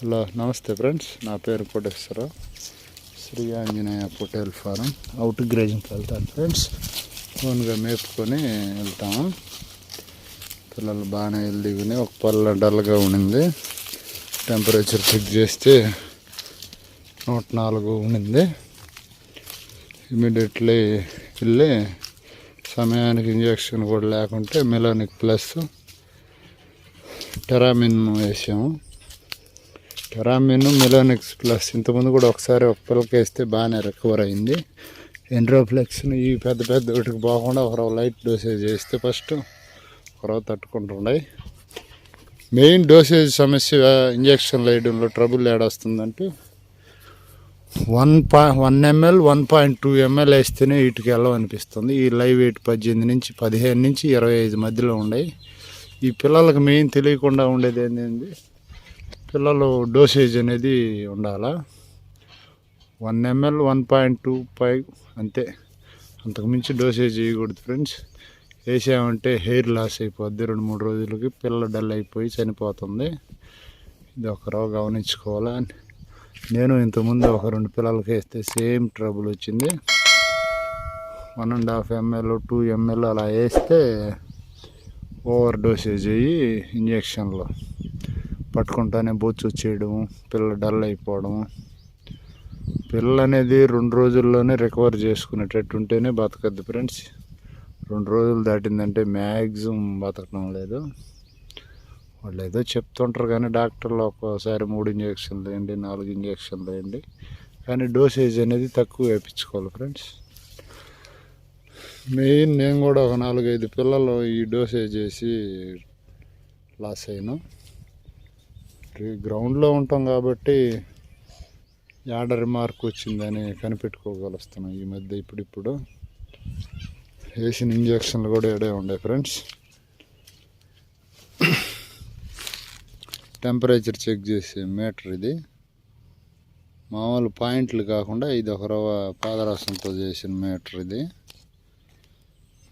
Hello నమస్తే friends. నా పేరు కోటేశ్వరరావు. శ్రీ ఆంజనేయ పొటేల్ ఫారం. అవుట్ గ్రేజింగ్కి వెళ్తాను ఫ్రెండ్స్. ఓన్గా మేపుకొని వెళ్తాము. పిల్లలు బాగానే హెల్దీగానే ఒక పళ్ళ డల్గా ఉండింది. టెంపరేచర్ చెక్ చేస్తే నూట నాలుగు ఉండింది. ఇమీడియట్లీ వెళ్ళి సమయానికి ఇంజక్షన్ కూడా లేకుంటే మెలోనిక్ ప్లస్ టెరామిన్ వేసాము. టెరామిన్ మెలోనిక్స్ ప్లస్. ఇంతకుముందు కూడా ఒకసారి ఒక పిల్లకి వేస్తే బాగానే రికవర్ అయింది. ఎండ్రోఫ్లెక్స్ని ఈ పెద్ద పెద్ద వీటికి పోకుండా ఒకరో లైట్ డోసేజ్ వేస్తే ఫస్ట్ ఒకరో తట్టుకుంటుండే. మెయిన్ డోసేజ్ సమస్య ఇంజక్షన్ వేయడంలో ట్రబుల్ ఏడొస్తుందంటే వన్ పా one ML one point two ML వేస్తేనే వీటికి వెళ్ళవనిపిస్తుంది ఈ లైవ్ వెయిట్ పద్దెనిమిది నుంచి పదిహేను నుంచి ఇరవై ఐదు మధ్యలో ఉన్నాయి ఈ పిల్లలకు మెయిన్ తెలియకుండా ఉండేది ఏంటంటే పిల్లలు డోసేజ్ అనేది ఉండాలా? One ML one point two five అంతే. అంతకుమించి డోసేజ్ వేయకూడదు ఫ్రెండ్స్. వేసామంటే హెయిర్ లాస్ అయిపోద్ది. రెండు మూడు రోజులకి పిల్ల డల్ అయిపోయి చనిపోతుంది. ఇది ఒకరో గమనించుకోవాలా? నేను ఇంతకుముందు ఒక రెండు పిల్లలకి వేస్తే సేమ్ ట్రబుల్ వచ్చింది. One and half ML two ML అలా వేస్తే ఓవర్ డోసేజ్ అయ్యి ఇంజక్షన్లో. పట్టుకుంటానే బొచ్చు వచ్చేయడం పిల్ల డల్ అయిపోవడం. పిల్ల అనేది రెండు రోజుల్లోనే రికవర్ చేసుకునేటట్టు ఉంటేనే బతకద్దు ఫ్రెండ్స్. రెండు రోజులు దాటిందంటే మ్యాక్సిమం బతకడం లేదు. వాళ్ళు ఏదో చెప్తుంటారు కానీ డాక్టర్లు ఒక్కోసారి మూడు ఇంజక్షన్లు వేయండి నాలుగు ఇంజక్షన్లు వేయండి. కానీ డోసేజ్ అనేది తక్కువ వేయించుకోవాలి ఫ్రెండ్స్. మెయిన్ నేను కూడా ఒక నాలుగైదు పిల్లలు ఈ డోసేజ్ చేసి లాస్ అయ్యాను గ్రౌండ్లో ఉంటాం కాబట్టి యాడ రిమార్క్ వచ్చిందని కనిపెట్టుకోగలుస్తున్నాం ఈ మధ్య ఇప్పుడిప్పుడు. వేసిన ఇంజక్షన్లు కూడా ఎడే ఉండే ఫ్రెండ్స్. టెంపరేచర్ చెక్ చేసే మీటర్ ఇది. మామూలు పాయింట్లు కాకుండా ఇది ఒక రవ పాదరసంతో చేసిన మీటర్ ఇది.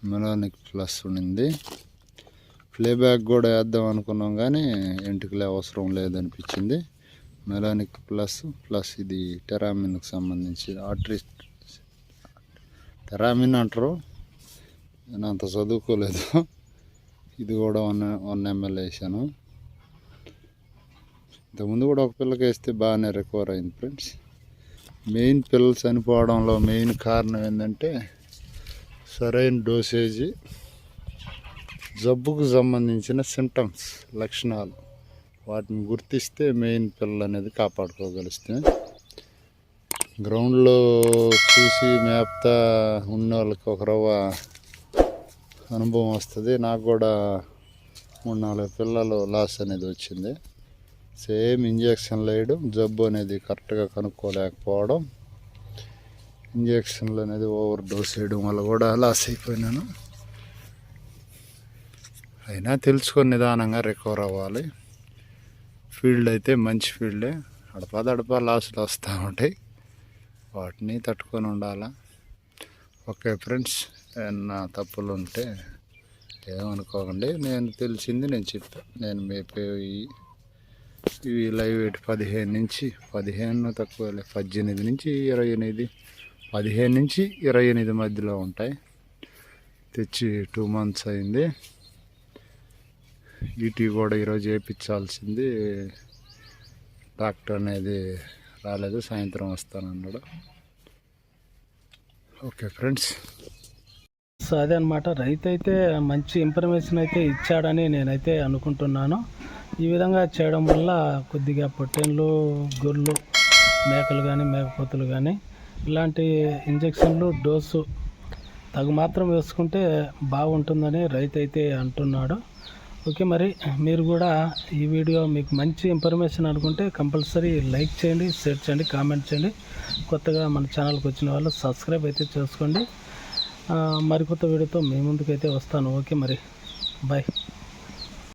మెలానిక్ ప్లస్ ఉండింది. ప్లేబ్యాక్ కూడా వేద్దాం అనుకున్నాం కానీ ఎంటికలే అవసరం లేదనిపించింది. మెలానిక్ ప్లస్ ప్లస్ ఇది టెరామిన్కి సంబంధించి ఆర్ట్రీ టెరామిన్ అంటారు. నేను అంత చదువుకోలేదు. ఇది కూడా వన్ వన్ ఎంఎల్ వేసాను. ఇంతకుముందు కూడా ఒక పిల్లకి వేస్తే బాగానే రికవర్ అయింది ఫ్రెండ్స్. మెయిన్ పిల్లలు చనిపోవడంలో మెయిన్ కారణం ఏంటంటే సరైన డోసేజీ జబ్బుకు సంబంధించిన సిమ్టమ్స్ లక్షణాలు. వాటిని గుర్తిస్తే మెయిన్ పిల్లలు అనేది కాపాడుకోగలిస్తే గ్రౌండ్లో చూసి మేపుతా ఉన్న వాళ్ళకి ఒక రవ్వ అనుభవం వస్తుంది. నాకు కూడా మూడు నాలుగు పిల్లలు లాస్ అనేది వచ్చింది. సేమ్ ఇంజక్షన్లు వేయడం జబ్బు అనేది కరెక్ట్గా కనుక్కోలేకపోవడం. ఇంజక్షన్లు అనేది ఓవర్ డోస్ వేయడం వల్ల కూడా లాస్ అయిపోయినాను. అయినా తెలుసుకొని నిదానంగా రికవర్ అవ్వాలి. ఫీల్డ్ అయితే మంచి ఫీల్డే అడపా దడపా లాసులు వస్తూ ఉంటాయి. వాటిని తట్టుకొని ఉండాలా? ఓకే ఫ్రెండ్స్ ఏమన్నా తప్పులు ఉంటే ఏమనుకోకండి. నేను తెలిసింది నేను చెప్పాను నేను మేపోయి ఇవి లైవ్ ఎయిట్ పదిహేను నుంచి పదిహేను తక్కువ పద్దెనిమిది నుంచి ఇరవై ఎనిమిది పదిహేను నుంచి ఇరవై ఎనిమిది మధ్యలో ఉంటాయి. తెచ్చి టూ మంత్స్ అయింది. ఈటీ కూడా ఈరోజు వేయించాల్సింది డాక్టర్ అనేది రాలేదు సాయంత్రం వస్తానన్నాడు ఓకే ఫ్రెండ్స్. సో అదే అనమాట రైతు అయితే మంచి ఇన్ఫర్మేషన్ అయితే ఇచ్చాడని నేనైతే అనుకుంటున్నాను. ఈ విధంగా చేయడం వల్ల కొద్దిగా పొట్టెన్లు గొర్రెలు మేకలు కానీ మేకపోతులు కానీ ఇలాంటి ఇంజక్షన్లు డోసు తగు మాత్రం వేసుకుంటే బాగుంటుందని రైతు అయితే అంటున్నాడు. ఓకే మరి మీరు కూడా ఈ వీడియో మీకు మంచి ఇన్ఫర్మేషన్ అనుకుంటే కంపల్సరీ లైక్ చేయండి షేర్ చేయండి కామెంట్ చేయండి. కొత్తగా మన ఛానల్కి వచ్చిన వాళ్ళు సబ్స్క్రైబ్ అయితే చేసుకోండి. మరికొత్త వీడియోతో మీ ముందుకైతే వస్తాను. ఓకే మరి. బాయ్